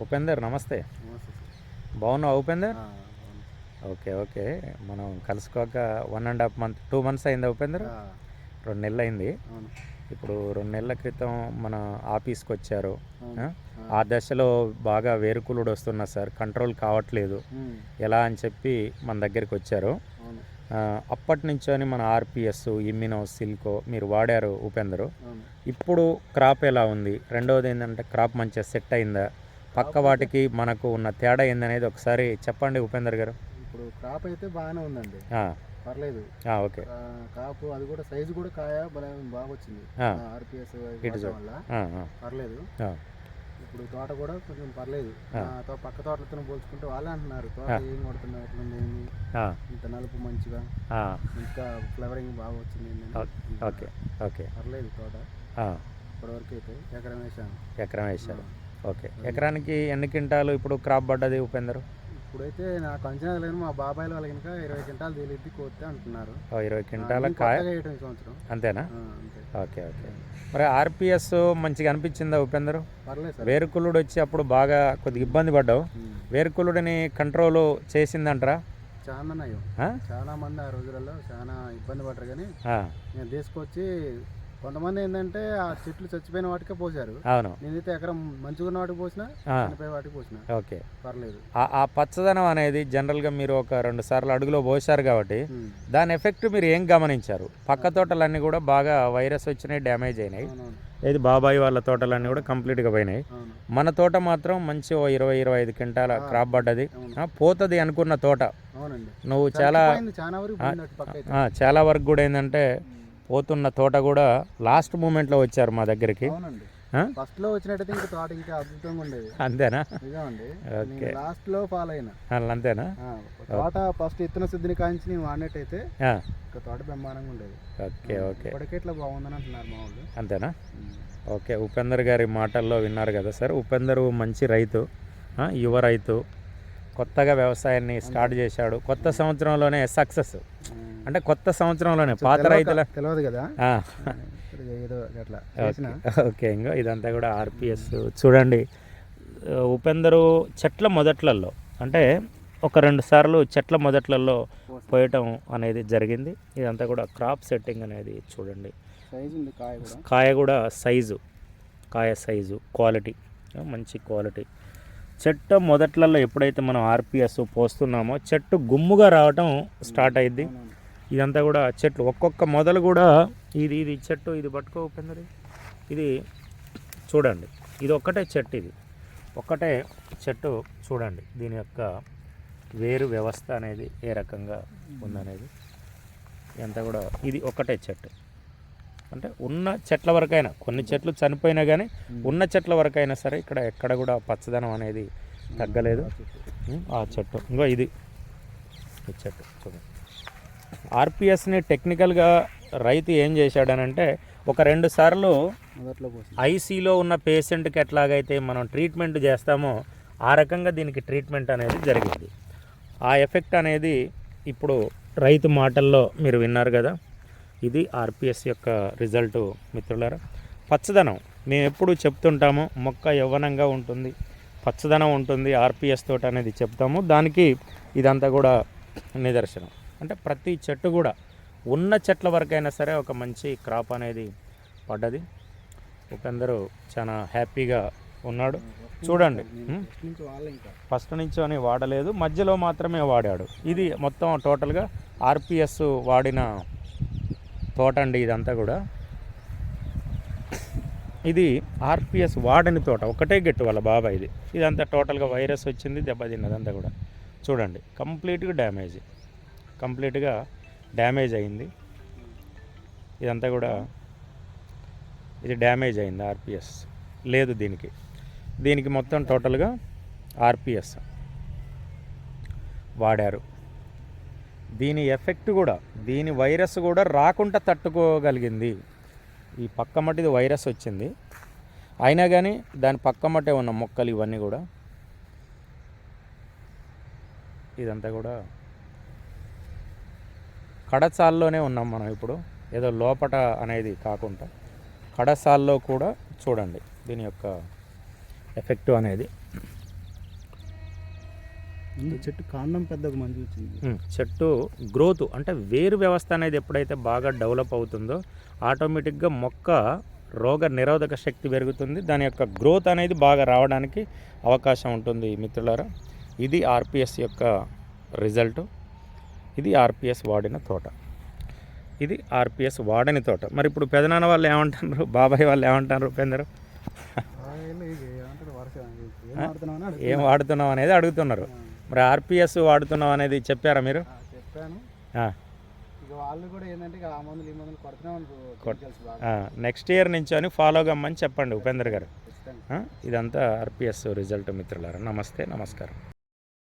ఉపేందర్ నమస్తే. బాగున్నావు Upender? Okay okay. మనం కలుసుకోక one and half month two months అయిందా ఉపేందర్? రెండు నెలలు అయింది. ఇప్పుడు రెండు నెలల క్రితం మన ఆఫీస్కి వచ్చారు. ఆ? దశలో బాగా వేరుకులుడు వస్తున్నా సార్ కంట్రోల్ కావట్లేదు. ఎలా అని చెప్పి మన దగ్గరికి వచ్చారు. అప్పటి నుంచోని మన ఆర్పిఎస్ ఇమ్మినో సిల్కో మీరు వాడారు ఉపేందరు. ఇప్పుడు క్రాప్ ఎలా ఉంది? రెండవది ఏంటంటే క్రాప్ మంచిగా సెట్ అయిందా? పక్క వాటికి మనకు ఉన్న తేడా ఏందనేది ఒకసారి చెప్పండి ఉపేందర్ గారు. ఇప్పుడు క్రాప్ అయితే బాగానే ఉందండి. పర్లేదు. ఓకే. కాపు అది కూడా సైజు కూడా కాయ బాగా వచ్చింది. ఆర్పిఎస్. వల్ల. పర్లేదు. ఇప్పుడు తోట కూడా కొంచెం పర్లేదు. పక్క తోటలతో పోల్చుకుంటే వాళ్ళే అంటున్నారు. తోట. ఏం కొడుతున్నా ఎట్లుంది ఏంది? ఆ, ఇంత నలుపు మంచిగా. ఇంకా ఫ్లవరింగ్ బాగా వచ్చింది. ఓకే. ఓకే. పర్లేదు తోట. ఇప్పటివరకు అయితే ఎకరం వేసాను ఎకరం వేశారు ఓకే. ఎకరానికి ఎన్ని క్వింటాలు ఇప్పుడు క్రాప్ పడ్డది ఉపేందర్? ఇప్పుడైతే నాకు అంచనా లేదు మా బాబాయ్ వాళ్ళకి ఇంకా ఇరవై క్వింటాలు తేలిద్ది కోస్తే అంటున్నారు. ఇరవై క్వింటాల కాయ? సంవత్సరం. అంతేనా? Okay okay. మరి ఆర్పిఎస్ మంచిగా అనిపించిందా ఉపేందర్? వేరుకులుడు వచ్చి అప్పుడు బాగా కొద్దిగా ఇబ్బంది పడ్డావు. వేరుకులుడిని కంట్రోల్ చేసిందంటరా? చాలా? చాలా మంది ఆ రోజులలో చాలా ఇబ్బంది పడరు కానీ నేను తీసుకొచ్చి కొంతమంది ఏంటంటే ఆ చెట్లు చచ్చిపోయిన వాటికే పోసారు అవును. నేనైతే ఎకరం మంచిగా ఉన్న వాటికి పోసిన చనిపోయే వాటికి పోసిన. ఓకే. పర్లేదు. ఆ- పచ్చదనం అనేది జనరల్గా మీరు ఒక రెండు సార్లు అడుగులో పోసారు కాబట్టి. దాని ఎఫెక్ట్ మీరు ఏం గమనించారు? పక్క తోటలన్నీ కూడా బాగా వైరస్ వచ్చినాయి డ్యామేజ్ అయినాయి. ఏది బాబాయ్ వాళ్ళ తోటలన్నీ కూడా కంప్లీట్గా పోయినాయి. మన తోట మాత్రం మంచి ఓ ఇరవై ఇరవై ఐదు క్వింటాల క్రాప్ పడ్డది. పోతుంది అనుకున్న తోట. అవునండి. నువ్వు చాలా చాలా వరకు కూడా ఏంటంటే పోతున్న తోట కూడా లాస్ట్ మూమెంట్లో వచ్చారు మా దగ్గరికి. అవునండి. ఆ? ఫస్ట్లో వచ్చినట్టయితే ఇంకా తోట ఇంకా అద్భుతంగా ఉండేది. అంతేనా? నిజమండి. ఓకే. నేను లాస్ట్లో ఫాలో అయినా అంతేనా తోట ఫస్ట్ ఇత్తన శుద్ధిని కాంచి నేను వాడినట్టయితే ఇంకా తోట బ్రహ్మాండంగా ఉండేది. Okay okay. ఇప్పటికే ఇట్లా బాగుందని అంటున్నారు మా వాళ్ళు. అంతేనా. ఓకే ఉపేందర్ గారి మాటల్లో విన్నారు కదా సార్. ఉపేందర్ మంచి రైతు యువ రైతు. కొత్తగా వ్యవసాయాన్ని స్టార్ట్ చేశాడు. కొత్త సంవత్సరంలోనే సక్సెస్. అంటే కొత్త సంవత్సరంలోనే పాత రైతుల తెలియదు కదా? ఓకే ఇంకా ఇదంతా కూడా ఆర్పిఎస్ చూడండి. ఉపేందరు చెట్ల మొదట్లలో అంటే ఒక రెండు సార్లు చెట్ల మొదట్లలో పోయటం అనేది జరిగింది. ఇదంతా కూడా క్రాప్ సెట్టింగ్ అనేది చూడండి. కాయ కూడా. కాయ కూడా సైజు కాయ సైజు క్వాలిటీ మంచి క్వాలిటీ. చెట్టు మొదట్లలో ఎప్పుడైతే మనం ఆర్పిఎస్ పోస్తున్నామో చెట్టు గుమ్ముగా రావటం స్టార్ట్ అయింది ఇదంతా కూడా చెట్లు ఒక్కొక్క మొదలు కూడా ఇది ఇది చెట్టు ఇది పట్టుకో ఉపేందరి ఇది చూడండి ఇది ఒక్కటే చెట్టు ఇది. ఒక్కటే చెట్టు చూడండి దీని యొక్క వేరు వ్యవస్థ అనేది ఏ రకంగా ఉందనేది. ఇదంతా కూడా ఇది ఒక్కటే చెట్టు. అంటే ఉన్న చెట్ల వరకైనా కొన్ని చెట్లు చనిపోయినా కానీ ఉన్న చెట్ల వరకైనా సరే ఇక్కడ ఎక్కడ కూడా పచ్చదనం అనేది తగ్గలేదు. ఆ చెట్టు. ఇంకో ఇది. ఈ చెట్టు చూడండి. ఆర్పిఎస్ని టెక్నికల్గా రైతు ఏం చేశాడనంటే ఒక రెండు సార్లు ఐసీలో ఉన్న పేషెంట్కి ఎట్లాగైతే మనం ట్రీట్మెంట్ చేస్తామో ఆ రకంగా దీనికి ట్రీట్మెంట్ అనేది జరిగింది. ఆ ఎఫెక్ట్ అనేది ఇప్పుడు రైతు మాటల్లో మీరు విన్నారు కదా. ఇది ఆర్పిఎస్ యొక్క రిజల్ట్ మిత్రులారా. పచ్చదనం మేము ఎప్పుడు చెప్తుంటాము మొక్క యవ్వనంగా ఉంటుంది. పచ్చదనం ఉంటుంది ఆర్పిఎస్ తోట అనేది చెప్తాము. దానికి ఇదంతా కూడా నిదర్శనం. అంటే ప్రతి చెట్టు కూడా ఉన్న చెట్ల వరకైనా సరే ఒక మంచి క్రాప్ అనేది పడ్డది. ఉపేందరు చాలా హ్యాపీగా ఉన్నాడు. చూడండి. ఫస్ట్ నుంచి అని వాడలేదు. మధ్యలో మాత్రమే వాడాడు. ఇది మొత్తం టోటల్గా ఆర్పిఎస్ వాడిన తోట అండి ఇదంతా కూడా. ఇది ఆర్పిఎస్ వాడని తోట ఒకటే గెట్టు వాళ్ళ బాబాయ్ ఇది. ఇదంతా టోటల్గా వైరస్ వచ్చింది దెబ్బతిన్నదంతా కూడా. చూడండి కంప్లీట్గా డ్యామేజ్. కంప్లీట్గా డ్యామేజ్ అయింది. ఇదంతా కూడా ఇది డ్యామేజ్ అయింది ఆర్పిఎస్. లేదు దీనికి. దీనికి మొత్తం టోటల్గా ఆర్పిఎస్ వాడారు. దీని ఎఫెక్ట్ కూడా దీని వైరస్ కూడా రాకుండా తట్టుకోగలిగింది. ఈ పక్క మట్టిది వైరస్ వచ్చింది. అయినా కానీ దాని పక్క మట్టే ఉన్న మొక్కలు ఇవన్నీ కూడా. ఇదంతా కూడా కడచాల్లోనే ఉన్నాం మనం ఇప్పుడు. ఏదో లోపట అనేది కాకుండా కడసాల్లో కూడా చూడండి దీని యొక్క ఎఫెక్ట్ అనేది. చెట్టు కాండం పెద్దగా మంచి వచ్చింది. చెట్టు గ్రోత్ అంటే వేరు వ్యవస్థ అనేది ఎప్పుడైతే బాగా డెవలప్ అవుతుందో ఆటోమేటిక్గా మొక్క రోగ నిరోధక శక్తి పెరుగుతుంది. దాని యొక్క గ్రోత్ అనేది బాగా రావడానికి అవకాశం ఉంటుంది మిత్రులారా. ఇది ఆర్పిఎస్ యొక్క రిజల్ట్ ఇది ఆర్పిఎస్ వాడిన తోట. ఇది ఆర్పిఎస్ వాడని తోట. మరి ఇప్పుడు పెదనాన్న వాళ్ళు ఏమంటారు బాబాయ్ వాళ్ళు ఏమంటారు ఆడుతున్నామని ఏం వాడుతున్నాం అనేది అడుగుతున్నారు. మరి ఆర్పిఎస్ వాడుతున్నాం అనేది చెప్పారా మీరు? చెప్పాను. ఇక వాళ్ళు కూడా ఏంటంటే ఆ మందులు ఈ మందులు కొడుతున్నాం నెక్స్ట్ ఇయర్ నుంచి అని ఫాలో కమ్మని చెప్పండి ఉపేందర్ గారు. ఇదంతా ఆర్పిఎస్ రిజల్ట్ మిత్రులారా. నమస్తే నమస్కారం.